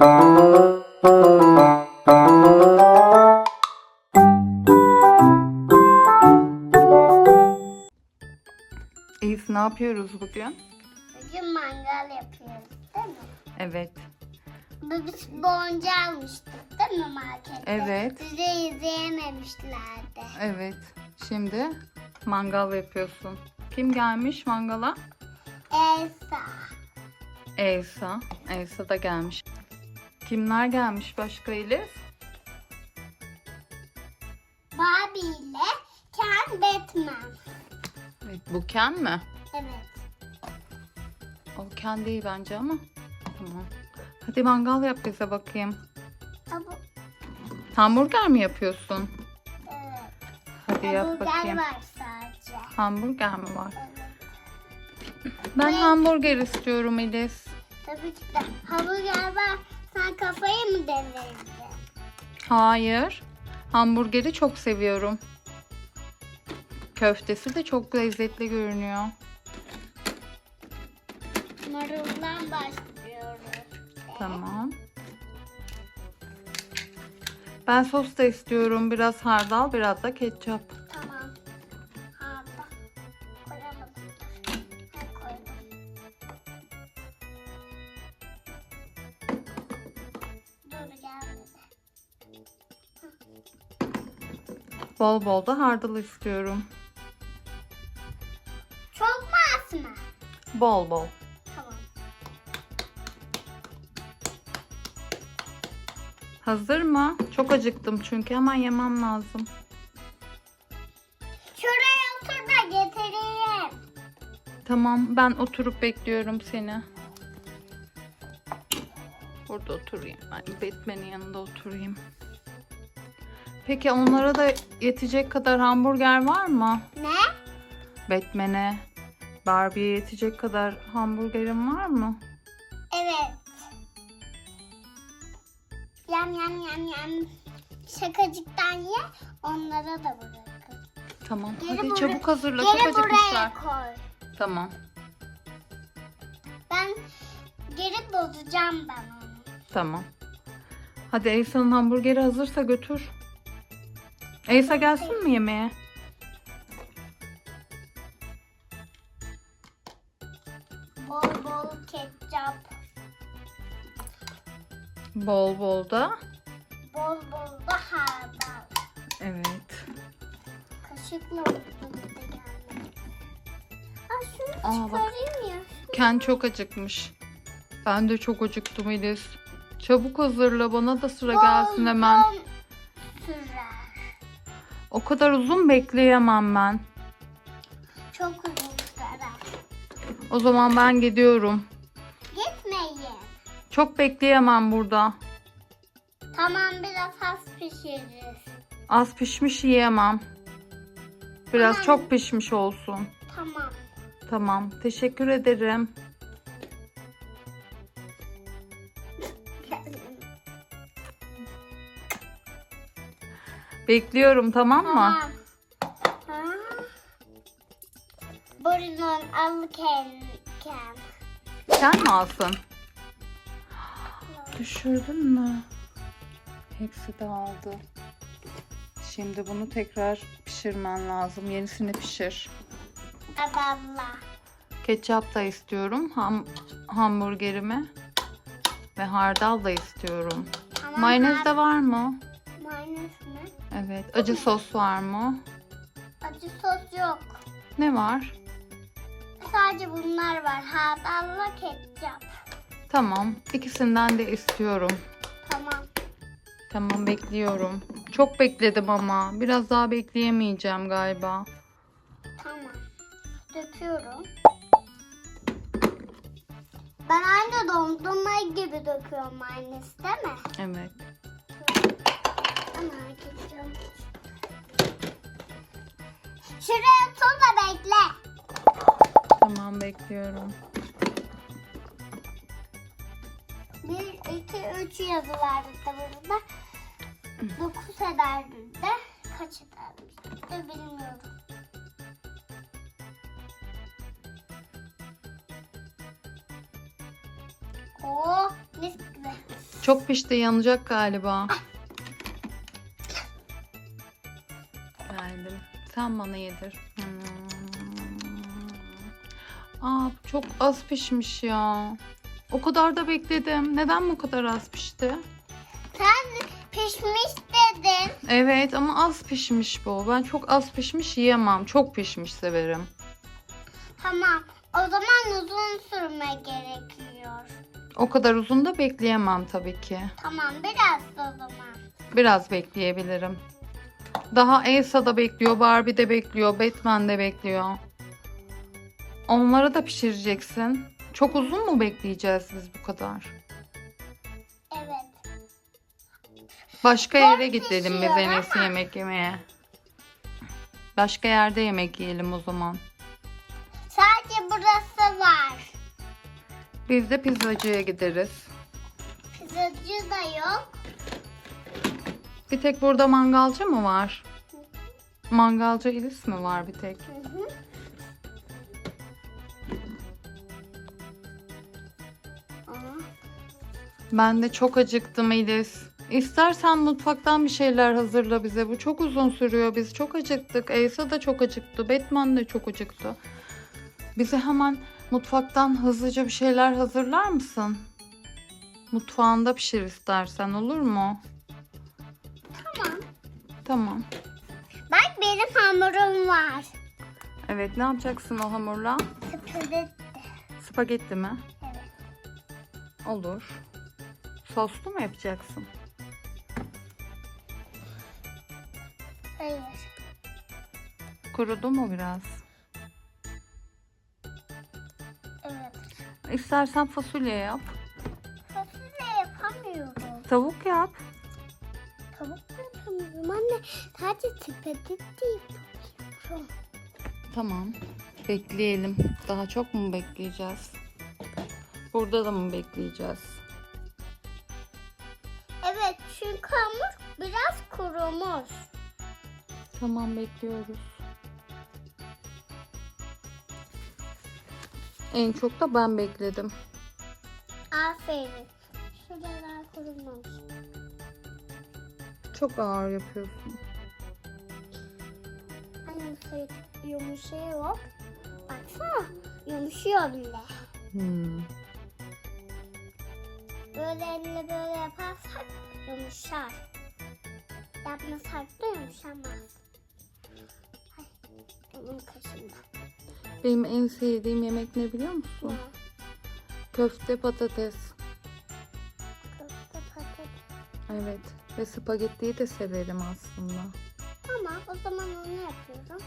Elif ne yapıyoruz bugün? Bugün mangal yapıyoruz değil mi? Evet. Biz boncu almıştık değil mi markette? Evet. Bize izleyememişlerdi. Evet. Şimdi mangal yapıyorsun. Kim gelmiş mangala? Elsa. Elsa. Elsa da gelmiş. Kimler gelmiş başka Elif? Barbie ile Ken Batman. Evet, bu Ken mi? Evet. O Ken değil bence ama. Tamam. Hadi mangal yap bize bakayım. Ha, bu, Hamburger mi yapıyorsun? evet. Hadi yap Hamburger bakayım. var sadece. Hamburger mi var? Evet. Ben hamburger istiyorum Elif. Tabii ki de hamburger var. Sen kafayı mı devirdin? Hayır. Hamburgeri çok seviyorum. Köftesi de çok lezzetli görünüyor. Maruldan başlıyoruz. Tamam. Ben sos da istiyorum. Biraz hardal, biraz da ketçap. Bol bol da hardal istiyorum. Çok mu az mı? Bol bol. Tamam. Hazır mı? Çok acıktım çünkü hemen yemem lazım. Şuraya otur da getireyim. Tamam, ben oturup bekliyorum seni. Burada oturayım. Ben Batman'in yanında oturayım. Peki onlara da yetecek kadar hamburger var mı? Ne? Batman'e, Barbie'ye yetecek kadar hamburgerin var mı? Evet. Yam yam yam yam. Şakacıktan ye. Onlara da bırakın. Tamam. Geri Hadi buraya- çabuk hazırla. Çok Geri acıkmışlar. buraya koy. Tamam. Ben geri bozacağım ben onu. Tamam. Hadi Elsa'nın hamburgeri hazırsa götür. Elsa gelsin mi yemeğe? Bol bol ketçap. Bol bol da. Bol bol da hardal. Evet. Kaşıkla. Aa şunu Aa, bak. çıkarayım ya. Ken çok acıkmış. Ben de çok acıktım Elis. Çabuk hazırla bana da sıra gelsin hemen. Bol. O kadar uzun bekleyemem ben. Çok uzun sürer. O zaman ben gidiyorum. Gitmeyin. Çok bekleyemem burada. Tamam biraz az pişiririz. Az pişmiş yiyemem. Biraz Tamam. çok pişmiş olsun. Tamam. Tamam. Teşekkür ederim. Bekliyorum tamam mı? Tamam. Alırken. Sen mi alsın? Düşürdün mü? Hepsi dağıldı. Şimdi bunu tekrar pişirmen lazım. Yenisini pişir. Abla. Ketçap da istiyorum. Ham hamburgerime. Ve hardal da istiyorum. Tamam, Mayonez de var mı? Mayonez mi? Evet. Acı sos var mı? Acı sos yok. Ne var? Sadece bunlar var. Hardalla ketçap. Tamam. İkisinden de istiyorum. Tamam. Tamam bekliyorum. Çok bekledim ama. Biraz daha bekleyemeyeceğim galiba. Tamam. Döküyorum. Ben aynı dondurma gibi döküyorum mayonez değil mi? Evet. Ama. Şuraya tut da bekle. Tamam bekliyorum. 1, 2, 3 yazılardı tabii burada. 9 ederdi de kaç edermiş de bilmiyorum. Oo mis gibi. Çok pişti yanacak galiba. Geldim. Sen bana yedir. Hmm. Aa çok az pişmiş ya. O kadar da bekledim. Neden bu kadar az pişti? Sen pişmiş dedin. Evet ama az pişmiş bu. Ben çok az pişmiş yiyemem. Çok pişmiş severim. Tamam. O zaman uzun sürme gerekiyor. O kadar uzun da bekleyemem tabii ki. Tamam biraz da o zaman. Biraz bekleyebilirim. Daha Elsa da bekliyor, Barbie de bekliyor, Batman de bekliyor. Onları da pişireceksin. Çok uzun mu bekleyeceğiz biz bu kadar? Evet. Başka Çok yere gidelim pişiyor ama. yemek yemeye. Başka yerde yemek yiyelim o zaman. Sadece burası var. Biz de pizzacıya gideriz. Pizzacı da yok. Bir tek burada mangalcı mı var? Mangalcı Ilis mi var bir tek? Hı hı. Aa, Ben de çok acıktım Elis. İstersen mutfaktan bir şeyler hazırla bize. Bu çok uzun sürüyor. Biz çok acıktık. Elsa da çok acıktı. Batman de çok acıktı. Bize hemen mutfaktan hızlıca bir şeyler hazırlar mısın? Mutfağında pişir istersen olur mu? Tamam. Tamam. Bak benim hamurum var. Evet ne yapacaksın o hamurla? Spagetti. Spagetti mi? Evet. Olur. Soslu mu yapacaksın? Hayır. Kurudu mu biraz? Evet. İstersen fasulye yap. Fasulye yapamıyorum. Tavuk yap. Sadece spagetti yapıyorum. Tamam. Bekleyelim. Daha çok mu bekleyeceğiz? Burada da mı bekleyeceğiz? Evet çünkü hamur biraz kurumuş. Tamam bekliyoruz. En çok da ben bekledim. Aferin. Şuralar kurumamış. Çok ağır yapıyorsun. Anne sayı yumuşuyor. Baksana yumuşuyor bile. Hmm. Böyle elle böyle yaparsak yumuşar. Yapmasak da yumuşamaz. Ay, onun kaşında. Benim en sevdiğim yemek ne biliyor musun? Ne? Köfte patates. Köfte patates. Evet. Ve spagettiyi de severim aslında. Tamam o zaman onu yapıyorum.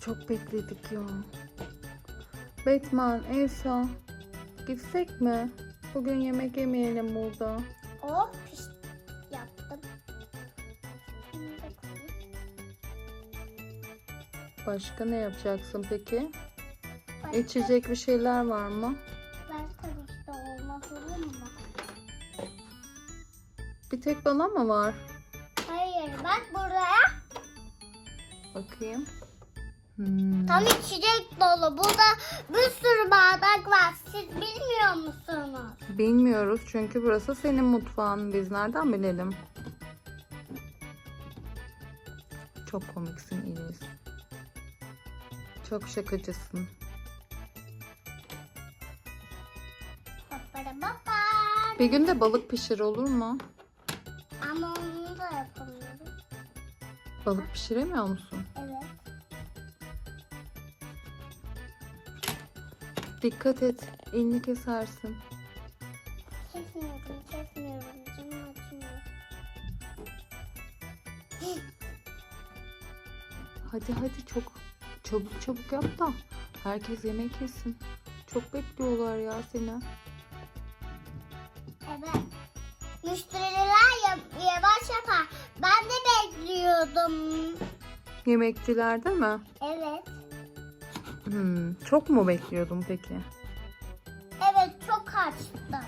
Çok bekledik ya. Batman, Elsa. Gitsek mi? Bugün yemek yemeyelim burada. Oh piş yaptım. Başka ne yapacaksın peki? Başka- İçecek bir şeyler var mı? Bir tek bana mı var? Hayır bak buraya. Bakayım. Hmm. Tam içecek dolu. Burada bir sürü bardak var. Siz bilmiyor musunuz? Bilmiyoruz çünkü burası senin mutfağın. Biz nereden bilelim? Çok komiksin İliz. Çok şakacısın. Bir gün de balık pişir olur mu? Ama onu da yapamıyorum. Balık pişiremiyor musun? Evet. Dikkat et. elini kesersin. Kesmiyorum, kesmiyorum. Canım. Hadi hadi çok çabuk çabuk yap da herkes yemek yesin. Çok bekliyorlar ya seni. Evet. Müşteriler yavaş yapar. Ben de bekliyordum. Yemekçilerde mi? Evet. Hmm, çok mu bekliyordun peki? Evet çok açtım.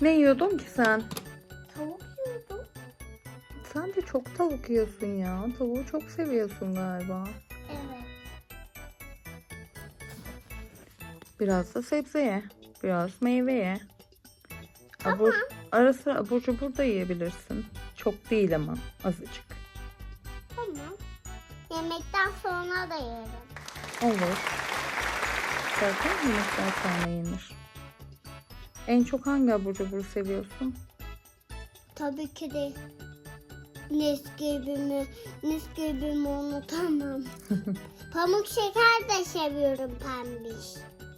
Ne yiyordun ki sen? Tavuk yiyordum. Sen de çok tavuk yiyorsun ya. Tavuğu çok seviyorsun galiba. Evet. Biraz da sebze ye. Biraz meyve ye. Abur, ara sıra abur cubur da yiyebilirsin. Çok değil ama azıcık. Tamam. Yemekten sonra da yerim. Olur. Zaten yemekler sonra yenir. En çok hangi abur cuburu seviyorsun? Tabii ki de Nesquik'imi, Nesquik'imi unutamam. Pamuk şeker de seviyorum pembiş.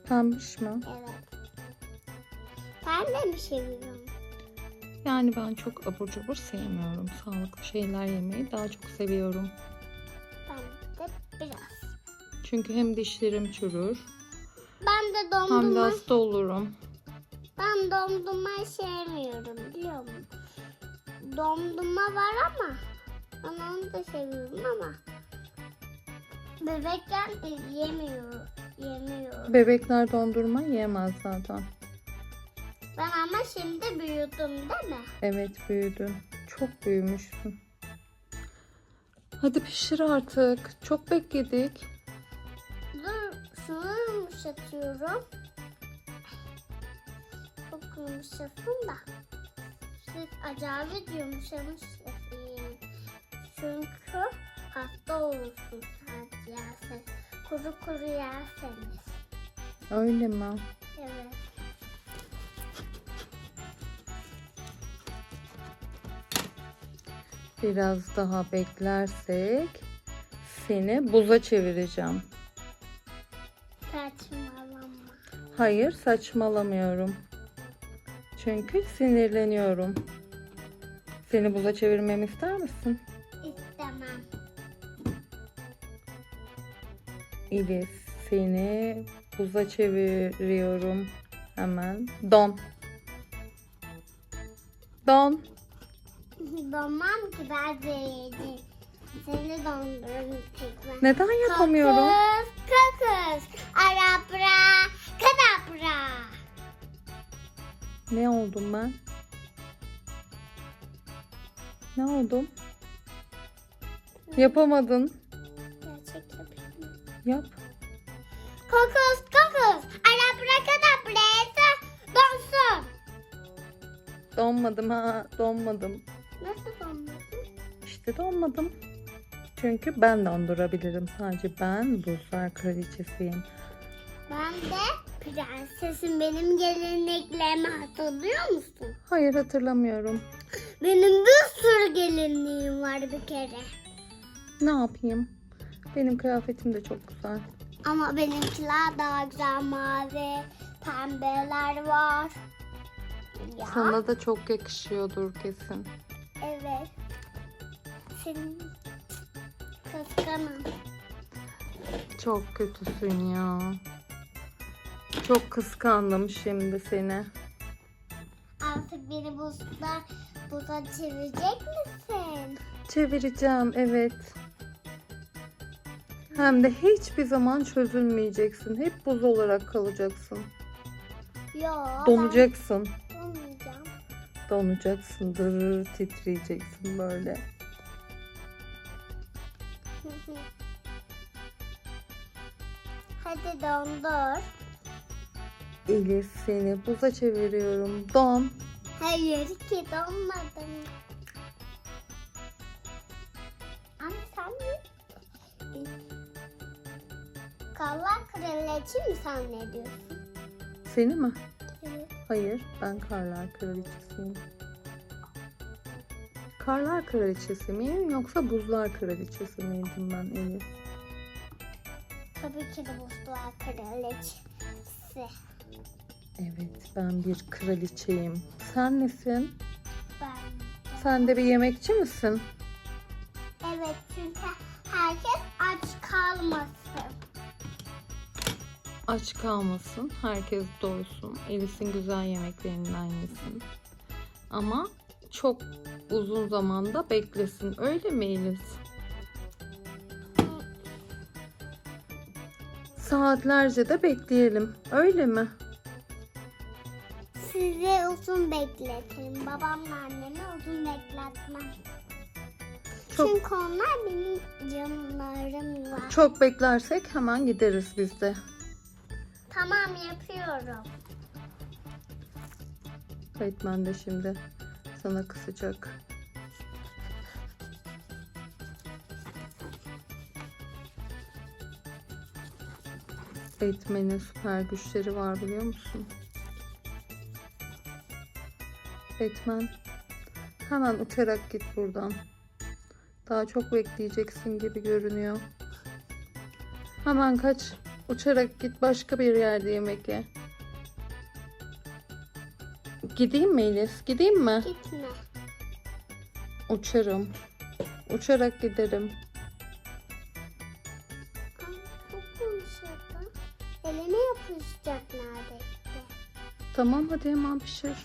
Pembiş mi? Evet. De mi seviyorum? Yani ben çok abur cubur sevmiyorum. Sağlıklı şeyler yemeyi daha çok seviyorum. Ben de biraz. Çünkü hem dişlerim çürür Ben de hem de dondurma, hasta olurum. ben dondurma sevmiyorum biliyor musun? Dondurma var ama ben onu da seviyorum ama bebekken yemiyor, yemiyorum. Bebekler dondurma yiyemez zaten. Ben ama şimdi büyüdüm değil mi? Evet büyüdün. Çok büyümüşsün. Hadi pişir artık. Çok bekledik. Dur şunu yumuşatıyorum. Çok yumuşasın da. Siz acayip yumuşamış yapayım. Çünkü hasta olursun sadece yersen. Kuru kuru yerseniz. Öyle mi? Evet. Biraz daha beklersek seni buza çevireceğim. Saçmalama. Hayır saçmalamıyorum. Çünkü sinirleniyorum. Seni buza çevirmemi ister misin? İstemem. Ilis seni buza çeviriyorum. Hemen. Don. Don. Donmam ki ben. Seni dondururum tekrar. Neden yapamıyorum? Kakız, kakız, arabra, kadabra. Ne oldum ben? Ne oldum? Yapamadın. Gerçek yapayım. Yap. Kakız, kakız, arabra, kadabra, donsun. Donmadım ha. Donmadım. Nasıl donmadın? İşte donmadım. Çünkü ben dondurabilirim. Sadece ben buzlar kraliçesiyim. Ben de prensesim. Benim geleneklerimi hatırlıyor musun? Hayır hatırlamıyorum. Benim bir sürü gelinliğim var bir kere. Ne yapayım? Benim kıyafetim de çok güzel. Ama benimkiler daha güzel mavi, pembeler var. Ya, Sana da çok yakışıyordur kesin. Evet. Senin kıskanım. Çok kötüsün ya. Çok kıskandım şimdi seni. Artık beni buzda, buza çevirecek misin? Çevireceğim evet. Hem de hiçbir zaman çözülmeyeceksin. Hep buz olarak kalacaksın. Yo. Donacaksın. Ben. Donacaksın. Dırır titreyeceksin böyle. Hadi dondur. Elif seni buza çeviriyorum. Don. Hayır ki donmadım. Ama sen mi? Kalla kraliçe mi zannediyorsun? Seni mi? Hayır, ben Karlar Kraliçesiyim. Karlar Kraliçesi miyim yoksa Buzlar Kraliçesi miydim ben Elif? Tabii ki de buzlar kraliçesi. Evet, ben bir kraliçeyim. Sen nesin? Ben. Sen de bir yemekçi misin? Evet çünkü herkes aç kalmasın. Aç kalmasın, herkes doysun. Elif'in güzel yemeklerinden yesin. Ama çok uzun zamanda beklesin. Öyle mi Elif? Saatlerce de bekleyelim. Öyle mi? Sizi uzun bekletirim. Babamla annemi uzun bekletmem. Çok Çünkü onlar benim canlarım var. çok beklersek hemen gideriz biz de. Tamam yapıyorum. Batman de şimdi sana kısacak. Batman'in süper güçleri var biliyor musun? Batman hemen uçarak git buradan. Daha çok bekleyeceksin gibi görünüyor. Hemen kaç. Uçarak git başka bir yerde yemek ye. Gideyim mi Elis? Gideyim mi? Gitme. Uçarım. Uçarak giderim. Ay, çok yumuşadı. Elime yapışacak neredeyse. Tamam hadi hemen pişir.